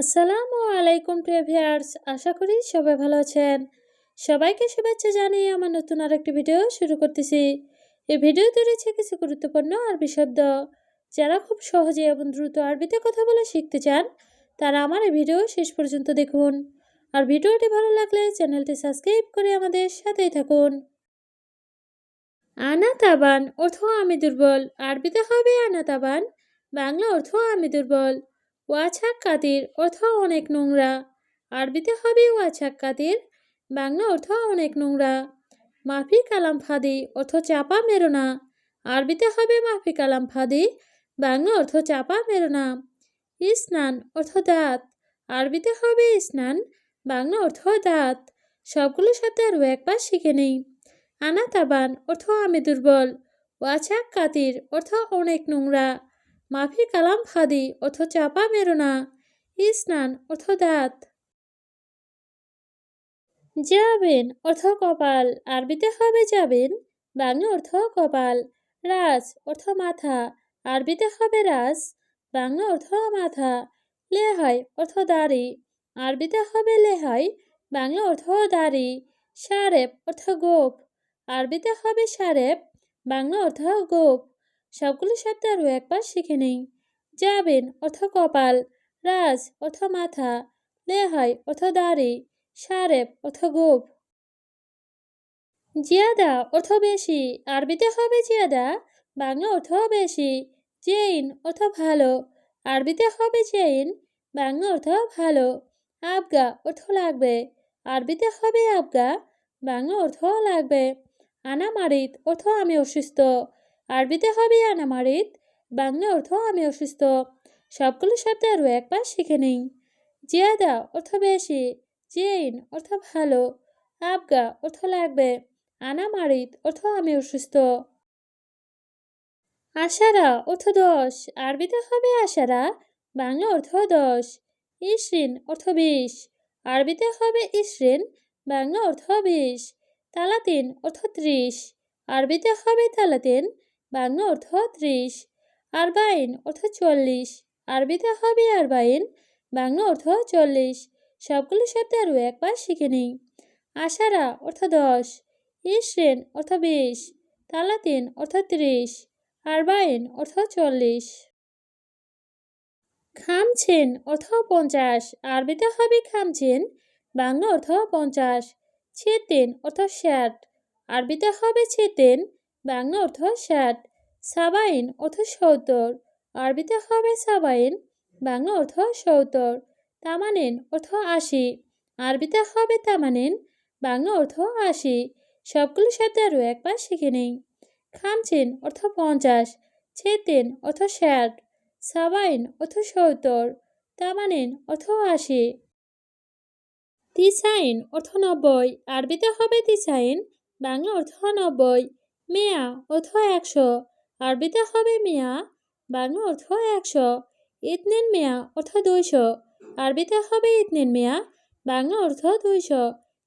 আসসালামু আলাইকুম, প্রিয় ভিউয়ার্স। আশা করি সবাই ভালো আছেন। সবাইকে শুভেচ্ছা জানিয়ে আমার নতুন আরেকটি ভিডিও শুরু করতেছি। এই ভিডিওতে রয়েছে কিছু গুরুত্বপূর্ণ আরবি শব্দ। যারা খুব সহজে এবং দ্রুত আরবিতে কথা বলে শিখতে চান, তারা আমার এই ভিডিও শেষ পর্যন্ত দেখুন। আর ভিডিওটি ভালো লাগলে চ্যানেলটি সাবস্ক্রাইব করে আমাদের সাথেই থাকুন। আনা তাবান অর্থ আমি দুর্বল। আরবিতে হবে আনা তাবান বাংলা অর্থ আমি দুর্বল। ওয়াছাক কাতির অর্থ অনেক নোংরা। আরবিতে হবে ওয়াছাক কাতির বাংলা অর্থ অনেক নোংরা। মাফি কালাম ফাদি অর্থ চাপা মেরো না আরবিতে হবে মাফি কালাম ফাদি, বাংলা অর্থ চাপা মেরো না ইসনান অর্থ দাঁত। আরবিতে হবে স্নান বাংলা অর্থ দাঁত। সবগুলো শব্দ আরও একবার শিখে নেই। আনা তাবান অর্থ আমি দুর্বল। ওয়াছাক কাতির অর্থ অনেক নোংরা। মাফি কালাম খাদি অর্থ চাপা মেরো না ইসনান অর্থ দাঁত। যাবেন অর্থ কপাল। আরবিতে হবে যাবেন, বাংলা অর্থ কপাল। রাজ অর্থ মাথা। আরবিতে হবে রাজ, বাংলা অর্থ মাথা। লেহাই অর্থ দাড়ি। আরবিতে হবে লেহাই, বাংলা অর্থ দাড়ি। সারেপ অর্থ গোপ। আরবিতে হবে সারেপ বাংলা অর্থ গোপ। সবগুলো শব্দ আরও একবার শিখে নেই। যাবেন অর্থ কপাল, রাজ অর্থ মাথা, লেহাই অর্থ দাড়ি, সারেব অর্থ গোপ। জিয়াদা অর্থ বেশি, আরবিতে হবে জিয়াদা, বাংলা অর্থ বেশি, জেইন অর্থ ভালো, আরবিতে হবে জেইন, বাংলা অর্থ ভালো, আবগা অর্থ লাগবে, আরবিতে হবে আবগা, বাংলা অর্থ লাগবে, আনামারিত অর্থ আমি অসুস্থ আরবিতে হবে আনামারিত বাংলা অর্থ আমি অসুস্থ। সবগুলো শব্দ আরও একবার শিখে নিই। জিয়াদা অর্থ বেশি জেইন অর্থ ভালো, আবগা অর্থ লাগবে আনামারিত অর্থ আমি অসুস্থ। আশারা অর্থ দশ, আরবিতে হবে আশারা, বাংলা অর্থ দশ, ইসরিন অর্থ বিশ, আরবিতে হবে ইসরিন, বাংলা অর্থ বিশ, তালাতিন অর্থ ত্রিশ, আরবিতে হবে তালাতিন বাংলা অর্থ ত্রিশ। আরবাইন অর্থ চল্লিশ। আরবিতে হবে আরবাইন বাংলা অর্থ চল্লিশ। সবগুলো শব্দ আরও একবার শিখে নিই। আশারা অর্থ দশ। ইসরেন অর্থ বিশ। তালাতিন অর্থ ত্রিশ। আরবাইন অর্থ চল্লিশ। খামছেন অর্থ পঞ্চাশ। আরবিতে হবে খামছেন বাংলা অর্থ পঞ্চাশ। ছেতেন অর্থ ষাট। আরবিতে হবে ছেতেন বাংলা অর্থ ষাট, সাবাইন অর্থ সত্তর, আরবিতে হবে সাবাইন, বাংলা অর্থ সত্তর, তামানেন অর্থ আশি, আরবিতে হবে তামানেন, বাংলা অর্থ আশি। সবগুলো শব্দ আরও একবার শিখে নেই। খামছেন অর্থ পঞ্চাশ, ছেতেন অর্থ ষাট, সাবাইন অর্থ সত্তর, তামানেন অর্থ আশি। তিসাইন অর্থ নব্বই, আরবিতে হবে তিসাইন, বাংলা অর্থ নব্বই। মেয়া অর্থ একশো। আরবিতে হবে মিয়া, বাংলা অর্থ একশো। ইতনেন মেয়া অর্থ দুইশো। আরবিতে হবে ইতনেন মিয়া, বাংলা অর্থ দুইশো।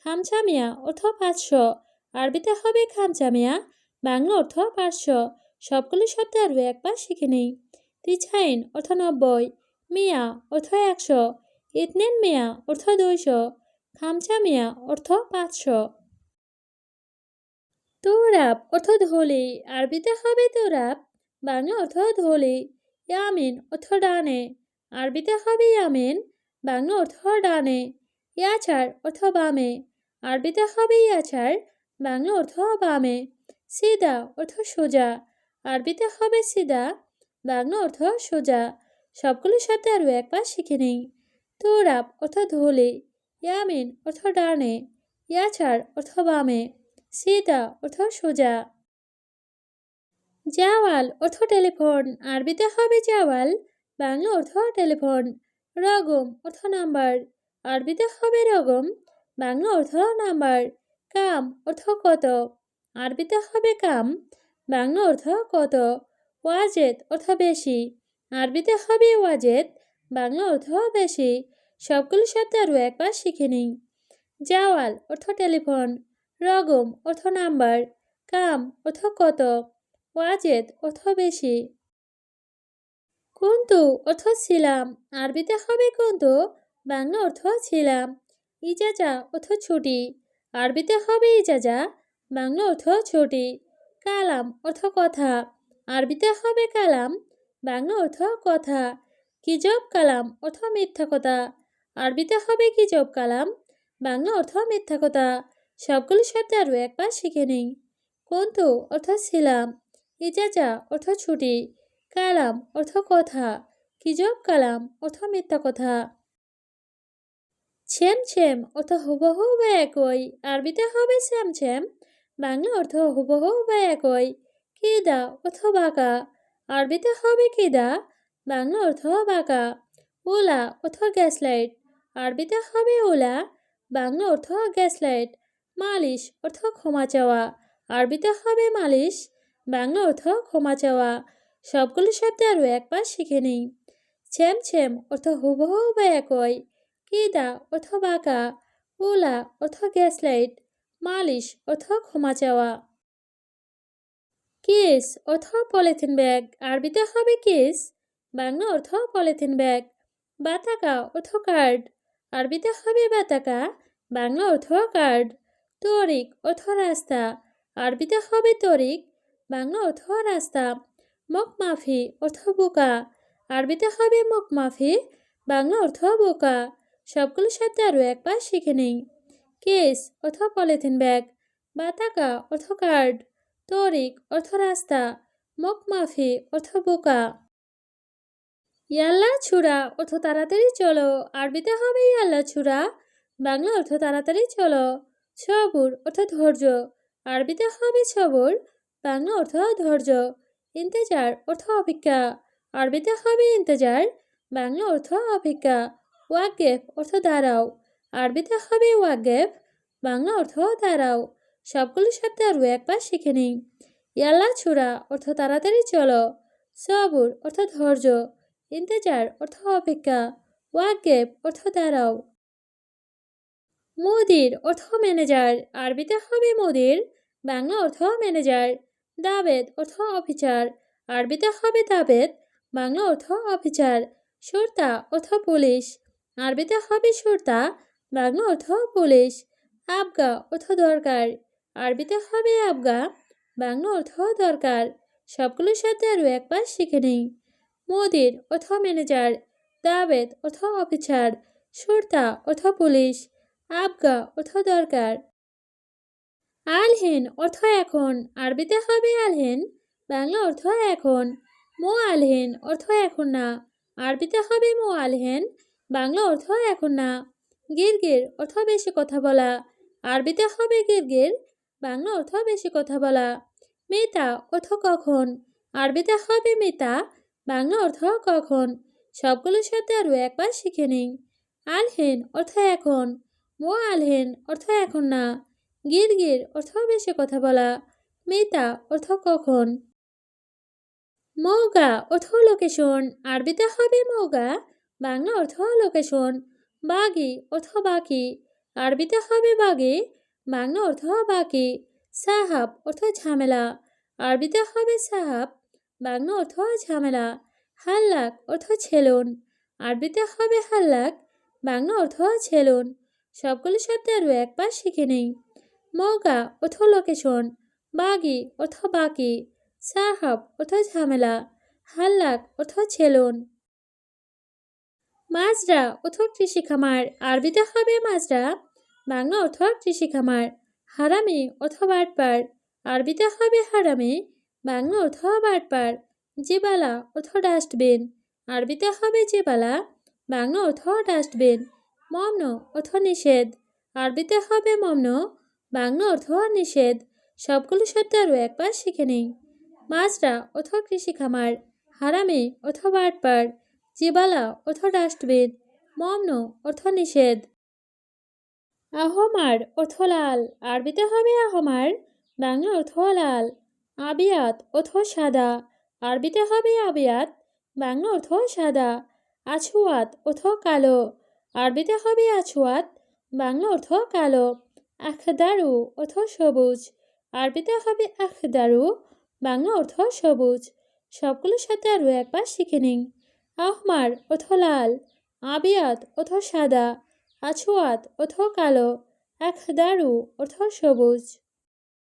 খামচা মিয়া অর্থ পাঁচশো। আরবিতে হবে খামচা মিয়া, বাংলা অর্থ পাঁচশো। সবগুলো শব্দ আরও একবার শিখে নেই। তিছাইন অর্থ নব্বই। মিয়া অর্থ একশো। ইতনেন মিয়া অর্থ দুইশো। খামচা মিয়া অর্থ পাঁচশো। তোরাপ অর্থ ধলি, আরবিতে হবে তোরাপ বাংলা অর্থ ধলি, ইয়ামিন অর্থ ডানে, আরবিতে হবে ইয়ামিন, বাংলা অর্থ ডানে, ইয়াছার অর্থ বামে, আরবিতে হবে ইয়াছার, বাংলা অর্থ বামে, সিদা অর্থ সোজা, আরবিতে হবে সিদা, বাংলা অর্থ সোজা, সবগুলো শব্দ আরও একবার শিখে নেই তোরাপ অর্থ ধলে, ইয়ামিন অর্থ ডানে, ইয়াছার অর্থ বামে সিদা অর্থ সোজা। জাওয়াল অর্থ টেলিফোন। আরবিতে হবে জাওয়াল, বাংলা অর্থ টেলিফোন। রগম অর্থ নাম্বার। আরবিতে হবে রগম, বাংলা অর্থ নাম্বার। কাম অর্থ কত। আরবিতে হবে কাম, বাংলা অর্থ কত। ওয়াজেদ অর্থ বেশি। আরবিতে হবে ওয়াজেদ, বাংলা অর্থ বেশি। সবগুলো শব্দ আরও একবার শিখে নিই। জাওয়াল অর্থ টেলিফোন। রগম অর্থ নাম্বার, কাম অর্থ কত ওয়াজেদ অর্থ বেশি। কুন্তু অর্থ ছিলাম, আরবিতে হবে কুন্তু, বাংলা অর্থ ছিলাম, ইজাজা অর্থ ছুটি, আরবিতে হবে ইজাজা, বাংলা অর্থ ছুটি, কালাম অর্থ কথা, আরবিতে হবে কালাম, বাংলা অর্থ কথা, কিজব কালাম অর্থ মিথ্যা কথা, আরবিতে হবে কিজব কালাম, বাংলা অর্থ মিথ্যা কথা সবগুলো শব্দ আরও একবার শিখে নিই। কন্তু অর্থ ছিলাম, ইজাজা অর্থ ছুটি, কালাম অর্থ কথা, কিজব কালাম অর্থ মিথ্যা কথা। ছেম ছেম অর্থ হুবহু বা একই, আরবিতে হবে শ্যাম ছেম, বাংলা অর্থ হুবহু বা একই, কেদা অর্থ বাঁকা, আরবিতে হবে কেদা, বাংলা অর্থ বাঁকা, ওলা অর্থ গ্যাসলাইট আরবিতে হবে ওলা, বাংলা অর্থ গ্যাসলাইট মালিশ অর্থ ক্ষমা চাওয়া। আরবিতে হবে মালিশ, বাংলা অর্থ ক্ষমা চাওয়া। সবগুলো শব্দ আরও একবার শিখে নিই। ছেম ছেম অর্থ হুবহু বা একই। কেদা অর্থ বাঁকা। ওলা অর্থ গ্যাসলাইট মালিশ অর্থ ক্ষমা চাওয়া। কেস অর্থ পলিথিন ব্যাগ। আরবিতে হবে কেস, বাংলা অর্থ পলিথিন ব্যাগ। বাতাকা অর্থ কার্ড। আরবিতে হবে বাতাকা, বাংলা অর্থ কার্ড। তরিক অর্থ রাস্তা। আরবিতে হবে তরিক, বাংলা অর্থ রাস্তা। মকমাফি অর্থ বোকা। আরবিতে হবে মকমাফি বাংলা অর্থ বোকা। সবগুলো শব্দ আরও একবার শিখে নেই। কেস অর্থ পলিথিন ব্যাগ, বাতাকা অর্থ কার্ড। তরিক অর্থ রাস্তা মকমাফি অর্থ বোকা। ইয়াল্লা ছুরা অর্থ তাড়াতাড়ি চলো। আরবিতে হবে ইয়াল্লা ছুরা বাংলা অর্থ তাড়াতাড়ি চলো। সবুর অর্থ ধৈর্য। আরবিতে হবে সবুর বাংলা অর্থ ধৈর্য। ইন্তেজার অর্থ অপেক্ষা। আরবিতে হবে ইন্তেজার, বাংলা অর্থ অপেক্ষা। ওয়াগেফ অর্থ দাঁড়াও। আরবিতে হবে ওয়াগেফ বাংলা অর্থ দাঁড়াও। সবগুলো শব্দ আরও একবার শিখে নিই। ইয়াল্লা ছুরা অর্থ তাড়াতাড়ি চলো। সবুর অর্থ ধৈর্য। ইন্তেজার অর্থ অপেক্ষা। ওয়াগেব অর্থ দাঁড়াও। মুদির অর্থ ম্যানেজার, আরবিতে হবে মুদির, বাংলা অর্থ ম্যানেজার, দাবেদ অর্থ অফিসার, আরবিতে হবে দাবেদ, বাংলা অর্থ অফিসার, সুরতা অর্থ পুলিশ, আরবিতে হবে সুরতা, বাংলা অর্থ পুলিশ, আবগা অর্থ দরকার, আরবিতে হবে আবগা, বাংলা অর্থ দরকার, সবগুলো সাথে আরও একবার শিখে নিই। মোদির অর্থ ম্যানেজার, দাবেদ অর্থ অফিসার, সুরতা অর্থ পুলিশ আবগা, অর্থ দরকার। আলহেন, অর্থ এখন। আরবিতে হবে আলহেন, বাংলা অর্থ এখন। মো আলহেন, অর্থ এখন না। আরবিতে হবে মো আলহেন, বাংলা অর্থ এখন না। গিরগির, অর্থ বেশি কথা বলা। আরবিতে হবে গিরগির, বাংলা অর্থ বেশি কথা বলা। মেতা, অর্থ কখন? আরবিতে হবে মেতা, বাংলা অর্থ কখন? সবগুলো শব্দ আরও একবার শিখে নিই। আলহেন, অর্থ এখন। মো আলহেন অর্থ এখন না গির গির অর্থ বেশি কথা বলা মেতা অর্থ কখন? মৌগা অর্থ লোকেশন, আরবিতে হবে মৌগা বাংলা অর্থ লোকেশন, বাগি অর্থ বাকি, আরবিতে হবে বাগি, বাংলা অর্থ বাকি, সাহাব অর্থ ঝামেলা, আরবিতে হবে সাহাব, বাংলা অর্থ ঝামেলা, হাল্লাক অর্থ ছেলন, আরবিতে হবে হাল্লাক, বাংলা অর্থ ছেলন। সবগুলো শব্দ আরও একবার শিখে নেই। মৌকা অর্থ লোকেশন। বাগি অর্থ বাকি। সাহাব অর্থ ঝামেলা। হাল্লাক অর্থ ছেলন। মাজরা অর্থ কৃষি খামার। আরবিতে হবে মাজরা। বাংলা অর্থ কৃষি খামার। হারামি অর্থ বাটপার। আরবিতে হবে হারামি। বাংলা অর্থ বাটপার। জেবালা অর্থ ডাস্টবিন। আরবিতে হবে জেবালা। বাংলা অর্থ ডাস্টবিন। মমন, অর্থ নিষেধ। আরবিতে হবে মমন, বাংলা অর্থ নিষেধ। সবগুলো শব্দ আরও একবার শিখে নিই। মাজরা, অর্থ কৃষি খামার হারামি, অর্থ বাটপার। জিবালা, অর্থ ডাস্টবিন। মমন, অর্থ নিষেধ। আহমার, অর্থ লাল। আরবিতে হবে আহমার, বাংলা অর্থ লাল। আবিয়াত, অর্থ সাদা। আরবিতে হবে আবিয়াত, বাংলা অর্থ সাদা। আছুয়াত, অর্থ কালো। আরবিতে হবে আছোয়াত বাংলা অর্থ কালো, আখদারু অর্থ সবুজ, আরবিতে হবে আখদারু, বাংলা অর্থ সবুজ। সবগুলোর সাথে আরও একবার শিখে নিন। আহমার অর্থ লাল, আবিয়াত অথ সাদা আছোয়াত অর্থ কালো একদারু অর্থ সবুজ।